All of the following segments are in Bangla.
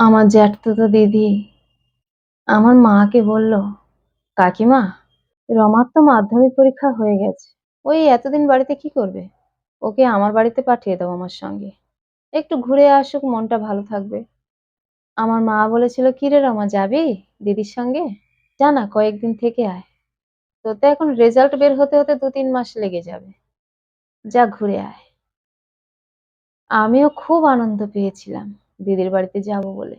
আমার জ্যাঠতুতো দিদি, আমার মাকে বলল, কাকিমা, রমার তো মাধ্যমিক পরীক্ষা হয়ে গেছে। ওই এতদিন বাড়িতে কি করবে? ওকে আমার বাড়িতে পাঠিয়ে দাও আমার সঙ্গে। একটু ঘুরে আসুক, মনটা ভালো থাকবে। আমার মা বলেছিল, কি রে রমা, যাবি দিদির সঙ্গে? জানা কয়েকদিন থেকে আয়। তোর তো এখন রেজাল্ট বের হতে হতে দু তিন মাস লেগে যাবে। যা, ঘুরে আয়। আমিও খুব আনন্দ পেয়েছিলাম। দিদির বাড়িতে যাব বলে।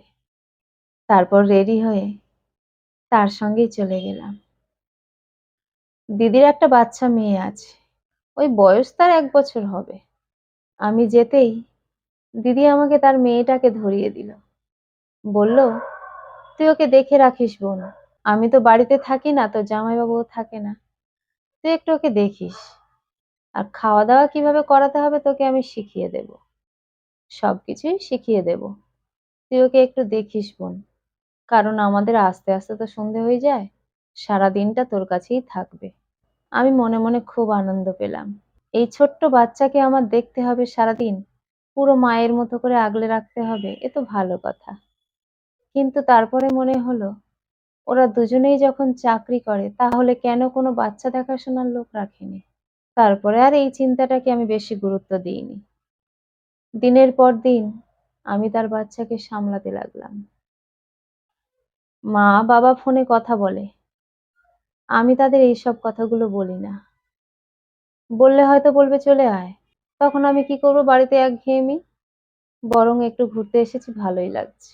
তারপর রেডি হয়ে তার সঙ্গেই চলে গেলাম। দিদির একটা বাচ্চা মেয়ে আছে। ওই বয়স তার এক বছর হবে। আমি যেতেই দিদি আমাকে তার মেয়েটাকে ধরিয়ে দিল। বলল, তুই ওকে দেখে রাখিস বোন। আমি তো বাড়িতে থাকি না তো জামাইবাবুও থাকে না। তুই একটু ওকে দেখিস। আর খাওয়া দাওয়া কীভাবে করাতে হবে তোকে আমি শিখিয়ে দেব। সবকিছুই শিখিয়ে দেব। তুই ওকে একটু দেখিস বোন। কারণ আমাদের আস্তে আস্তে তো সন্ধে হয়ে যায় সারা দিনটা তোর কাছেই থাকবে। আমি মনে মনে খুব আনন্দ পেলাম। এই ছোট্ট বাচ্চাকে আমার দেখতে হবে সারাদিন। পুরো মায়ের মতো করে আগলে রাখতে হবে, এ তো ভালো কথা। কিন্তু তারপরে মনে হলো, ওরা দুজনেই যখন চাকরি করে, তাহলে কেন কোনো বাচ্চা দেখাশোনার লোক রাখেনি? তারপরে আর এই চিন্তাটাকে আমি বেশি গুরুত্ব দিইনি। দিনের পর দিন আমি তার বাচ্চাকে সামলাতে লাগলাম। মা বাবা ফোনে কথা বলে। আমি তাদের এইসব কথাগুলো বলি না। বললে হয়তো বলবে, চলে আয়। তখন আমি কি করব বাড়িতে একঘেয়েমি? বরং একটু ঘুরতে এসেছি, ভালোই লাগছে।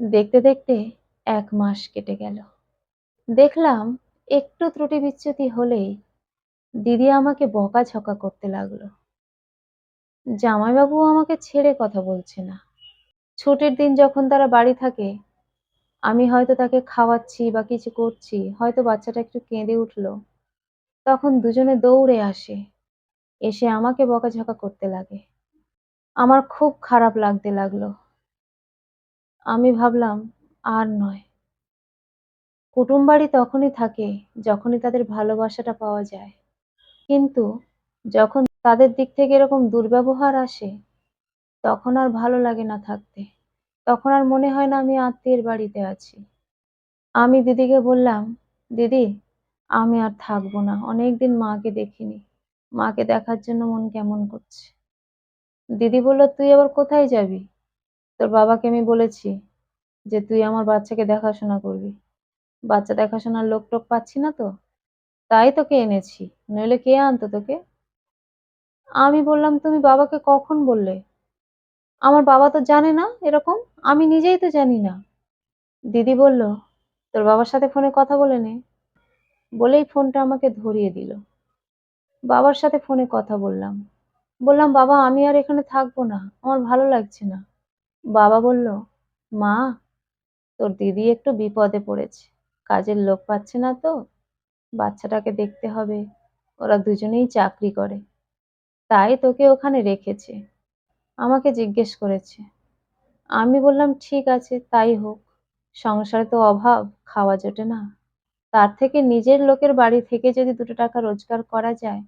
দেখতে দেখতে এক মাস কেটে গেল। দেখলাম একটু ত্রুটি বিচ্যুতি হলেই দিদি আমাকে বকাঝকা করতে লাগল। জামাইবাবু আমাকে ছেড়ে কথা বলছে না। ছুটির দিন যখন তারা বাড়ি থাকে, আমি হয়তো তাকে খাওয়াচ্ছি বা কিছু করছি, হয়তো বাচ্চাটা একটু কেঁদে উঠল। তখন দুজনে দৌড়ে আসে, এসে আমাকে বকাঝকা করতে লাগে। আমার খুব খারাপ লাগতে লাগল। আমি ভাবলাম, আর নয়। কুটুম বাড়ি তখনই থাকে, যখনই তাদের ভালোবাসাটা পাওয়া যায়। কিন্তু যখন তাদের দিক থেকে এরকম দুর্ব্যবহার আসে, তখন আর ভালো লাগে না থাকতে। তখন আর মনে হয় না আমি আত্মীয়ের বাড়িতে আছি। আমি দিদিকে বললাম, দিদি, আমি আর থাকব না, অনেকদিন মাকে দেখিনি। মাকে দেখার জন্য মন কেমন করছে? দিদি বলল, তুই আবার কোথায় যাবি? তোর বাবাকে আমি বলেছি যে তুই আমার বাচ্চাকে দেখাশোনা করবি। বাচ্চা দেখাশোনার লোক টোক পাচ্ছি না তো, তাই তোকে এনেছি। নইলে কে আনতো তোকে? আমি বললাম, তুমি বাবাকে কখন বললে? আমার বাবা তো জানে না এরকম, আমি নিজেই তো জানি না। দিদি বলল, তোর বাবার সাথে ফোনে কথা বলে নে। বলেই ফোনটা আমাকে ধরিয়ে দিল। বাবার সাথে ফোনে কথা বললাম। বললাম, বাবা, আমি আর এখানে থাকব না, আমার ভালো লাগছে না। বাবা বলল, মা, তোর দিদি একটু বিপদে পড়েছে, কাজের লোক পাচ্ছে না তো, বাচ্চাটাকে দেখতে হবে, ওরা দুজনেই চাকরি করে। তাই তোকে ওখানে রেখেছে। আমাকে জিজ্ঞেস করেছে। আমি বললাম, ঠিক আছে, তাই হোক। সংসারে তো অভাব, খাওয়া জোটে না। তার থেকে নিজের লোকের বাড়ি থেকে যদি দুটো টাকা রোজগার করা যায়,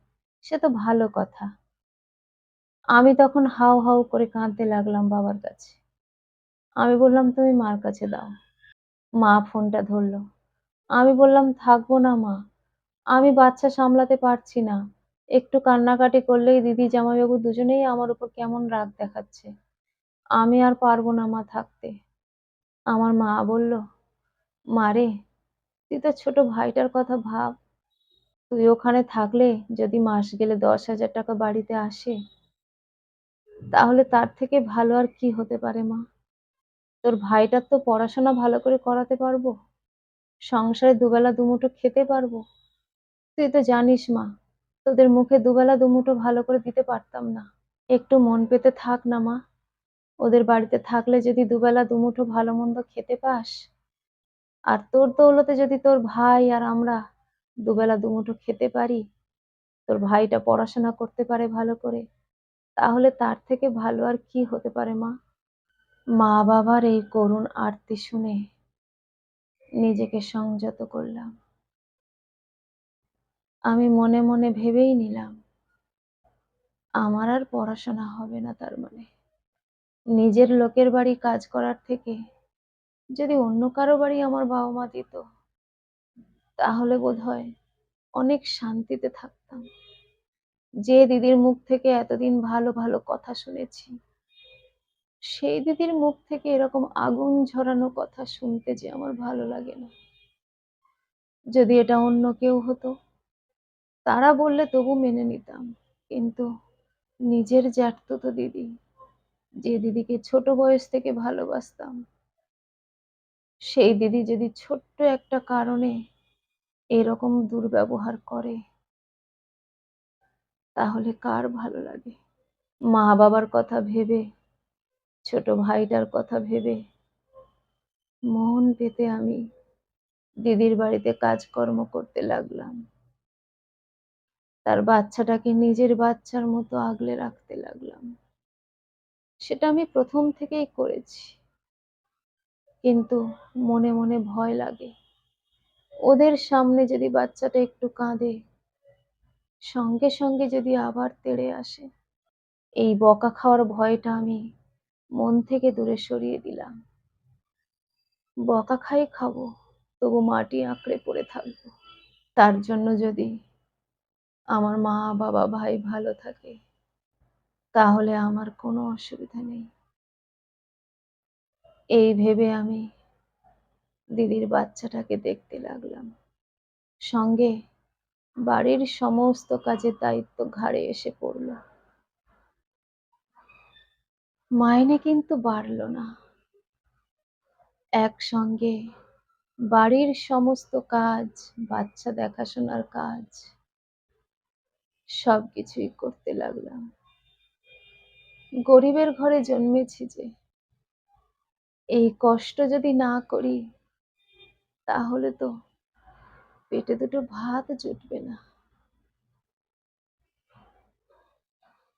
সে তো ভালো কথা। আমি তখন হাউ হাউ করে কাঁদতে লাগলাম বাবার কাছে। আমি বললাম, তুমি মার কাছে দাও। মা ফোনটা ধরলো। আমি বললাম, থাকব না মা। আমি বাচ্চা সামলাতে পারছি না। একটু কান্নাকাটি করলেই দিদি, জামাইবাবু দুজনেই আমার উপর কেমন রাগ দেখাচ্ছে। আমি আর পারব না মা থাকতে। আমার মা বলল মারে তুই তো ছোট ভাইটার কথা ভাব। তুই ওখানে থাকলে যদি মাস গেলে দশ হাজার টাকা বাড়িতে আসে, তাহলে তার থেকে ভালো আর কি হতে পারে মা? তোর ভাইটার তো পড়াশোনা ভালো করে করাতে পারব, সংসারে দুবেলা দুমুঠো খেতে পারব। তুই তো জানিস মা তোদের মুখে দুবেলা দুমুঠো ভালো করে দিতে পারতাম না। একটু মন পেতে থাক না, মা। ওদের বাড়িতে থাকলে যদি দুবেলা দুমুঠো ভালো মন্দ খেতে পাস। আর তোর দৌলতে যদি তোর ভাই আর আমরা দুবেলা দুমুঠো খেতে পারি, তোর ভাইটা পড়াশোনা করতে পারে ভালো করে, তাহলে তার থেকে ভালো আর কি হতে পারে, মা? মা বাবার এই করুণ আরতি শুনে নিজেকে সংযত করলাম। আমি মনে মনে ভেবেই নিলাম, আমার আর পড়াশোনা হবে না তার মানে। নিজের লোকের বাড়ি কাজ করার থেকে যদি অন্য কারও বাড়ি আমার বাবা মা দিত, তাহলে বোধ হয় অনেক শান্তিতে থাকতাম। যে দিদির মুখ থেকে এতদিন ভালো ভালো কথা শুনেছি, সেই দিদির মুখ থেকে এরকম আগুন ঝরানো কথা শুনতে যে আমার ভালো লাগে না। যদি এটা অন্য কেউ হতো তারা বললে তবু মেনে নিতাম। কিন্তু নিজের জ্যাঠতুতো দিদি, যে দিদিকে ছোট বয়স থেকে ভালোবাসতাম, সেই দিদি যদি ছোট্ট একটা কারণে এরকম দুর্ব্যবহার করে, তাহলে কার ভালো লাগে? মা বাবার কথা ভেবে, ছোট ভাইটার কথা ভেবে মন পেতে আমি দিদির বাড়িতে কাজকর্ম করতে লাগলাম। তার বাচ্চাটাকে নিজের বাচ্চার মতো আগলে রাখতে লাগলাম। সেটা আমি প্রথম থেকেই করেছি। কিন্তু মনে মনে ভয় লাগে। ওদের সামনে যদি বাচ্চাটা একটু কাঁদে, সঙ্গে সঙ্গে যদি আবার তেড়ে আসে, এই বকা খাওয়ার ভয়টা আমি মন থেকে দূরে সরিয়ে দিলাম। বকা খাই খাব, তবু মাটি আঁকড়ে পড়ে থাকব। তার জন্য যদি আমার মা, বাবা, ভাই ভালো থাকে, তাহলে আমার কোনো অসুবিধা নেই। এই ভেবে আমি দিদির বাচ্চাটাকে দেখতে লাগলাম। সঙ্গে বাড়ির সমস্ত কাজের দায়িত্ব ঘাড়ে এসে পড়ল। মাইনে কিন্তু বাড়লো না। একসঙ্গে বাড়ির সমস্ত কাজ, বাচ্চা দেখাশোনার কাজ সবকিছুই করতে লাগলাম। গরিবের ঘরে জন্মেছি যে। এই কষ্ট যদি না করি, তাহলে তো পেটে দুটো ভাত জুটবে না।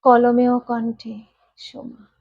কলমে ও কণ্ঠে সোমা।